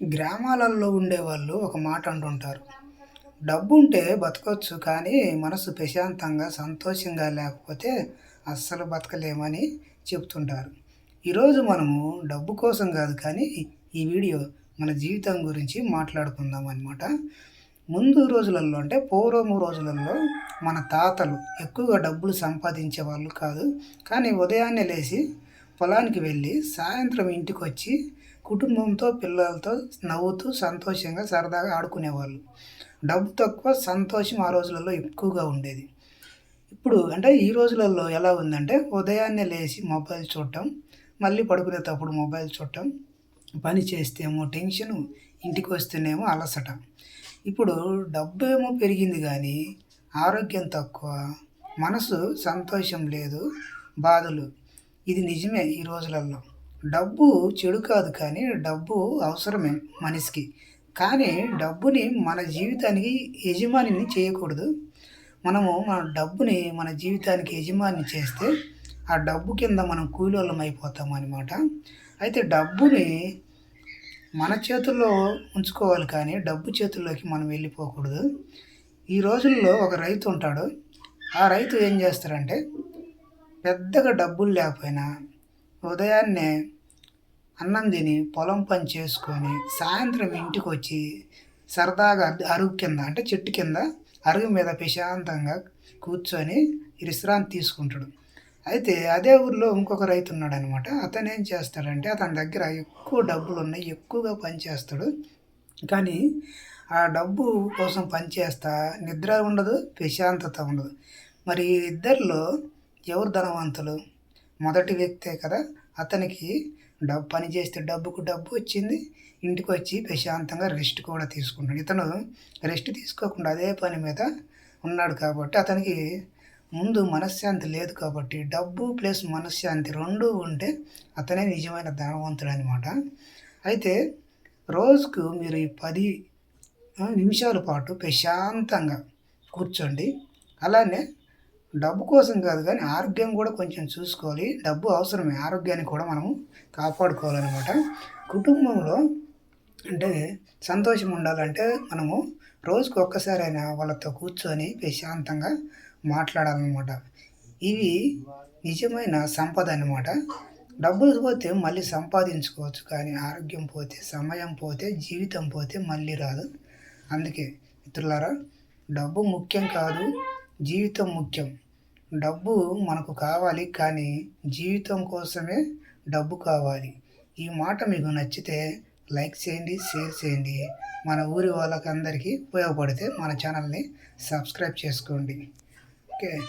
గ్రామాలలో ఉండేవాళ్ళు ఒక మాట అంటుంటారు. డబ్బు ఉంటే బతకొచ్చు కానీ మనసు ప్రశాంతంగా సంతోషంగా లేకపోతే అస్సలు బతకలేమని చెప్తుంటారు. ఈరోజు మనము డబ్బు కోసం కాదు కానీ ఈ వీడియో మన జీవితం గురించి మాట్లాడుకుందాం అనమాట ముందు రోజులలో అంటే పూర్వము రోజులలో మన తాతలు ఎక్కువగా డబ్బులు సంపాదించే వాళ్ళు కాదు. కానీ ఉదయాన్నే లేచి పొలానికి వెళ్ళి సాయంత్రం ఇంటికి వచ్చి కుటుంబంతో పిల్లలతో నవ్వుతూ సంతోషంగా సరదాగా ఆడుకునేవాళ్ళు. డబ్బు తక్కువ సంతోషం ఆ రోజులలో ఎక్కువగా ఉండేది. ఇప్పుడు అంటే ఈ రోజులలో ఎలా ఉందంటే ఉదయాన్నే లేచి మొబైల్ చూడటం మళ్ళీ పడుకునేటప్పుడు మొబైల్ చూడటం పని చేస్తేమో టెన్షను ఇంటికి వస్తేనేమో అలసట. ఇప్పుడు డబ్బు ఏమో పెరిగింది కానీ ఆరోగ్యం తక్కువ మనసు సంతోషం లేదు బాధలు. ఇది నిజమే ఈ రోజులలో. డబ్బు చెడు కాదు కానీ డబ్బు అవసరమే మనిషికి. కానీ డబ్బుని మన జీవితానికి యజమానిని చేయకూడదు. మనము మన డబ్బుని మన జీవితానికి యజమాని చేస్తే ఆ డబ్బు కింద మనం కూలోళ్ళం అయిపోతాం అనమాట అయితే డబ్బుని మన చేతుల్లో ఉంచుకోవాలి కానీ డబ్బు చేతుల్లోకి మనం వెళ్ళిపోకూడదు. ఈ రోజుల్లో ఒక రైతు ఉంటాడు. ఆ రైతు ఏం చేస్తారంటే పెద్దగా డబ్బులు లేకపోయినా ఉదయాన్నే అన్నం తిని పొలం పని చేసుకొని సాయంత్రం ఇంటికి వచ్చి సరదాగా అరుగు కింద అంటే చెట్టు కింద అరుగు మీద ప్రశాంతంగా కూర్చొని విశ్రాంతి తీసుకుంటాడు. అయితే అదే ఊర్లో ఇంకొక రైతు ఉన్నాడు అనమాట అతను ఏం చేస్తాడంటే అతని దగ్గర ఎక్కువ డబ్బులు ఉన్నాయి ఎక్కువగా పని చేస్తాడు. కానీ ఆ డబ్బు కోసం పనిచేస్తా నిద్ర ఉండదు ప్రశాంతత ఉండదు. మరి ఇద్దరిలో ఎవరు ధనవంతులు? మొదటి వ్యక్తే కదా అతనికి డబ్బు పని చేస్తే డబ్బుకు డబ్బు వచ్చింది ఇంటికి వచ్చి ప్రశాంతంగా రెస్ట్ కూడా తీసుకుంటాడు. ఇతను రెస్ట్ తీసుకోకుండా అదే పని మీద ఉన్నాడు కాబట్టి అతనికి ముందు మనశ్శాంతి లేదు కాబట్టి డబ్బు ప్లస్ మనశ్శాంతి రెండూ ఉంటే అతనే నిజమైన ధనవంతుడు అనమాట అయితే రోజుకు మీరు ఈ పది నిమిషాల పాటు ప్రశాంతంగా కూర్చోండి. అలానే డబ్బు కోసం కాదు కానీ ఆరోగ్యం కూడా కొంచెం చూసుకోవాలి. డబ్బు అవసరమే. ఆరోగ్యాన్ని కూడా మనము కాపాడుకోవాలన్నమాట. కుటుంబంలో అంటే సంతోషం ఉండాలంటే మనము రోజుకు ఒక్కసారైనా వాళ్ళతో కూర్చొని ప్రశాంతంగా మాట్లాడాలన్నమాట. ఇవి నిజమైన సంపద అనమాట డబ్బులు పోతే మళ్ళీ సంపాదించుకోవచ్చు కానీ ఆరోగ్యం పోతే సమయం పోతే జీవితం పోతే మళ్ళీ రాదు. అందుకే మిత్రులారా డబ్బు ముఖ్యం కాదు. జీవితం ముఖ్యం. డబ్బు మనకు కావాలి కానీ జీవితం కోసమే డబ్బు కావాలి. ఈ మాట మీకు నచ్చితే లైక్ చేయండి షేర్ చేయండి. మన ఊరి వాళ్ళకందరికీ ఉపయోగపడితే మన ఛానల్ని సబ్స్క్రైబ్ చేసుకోండి. ఓకే.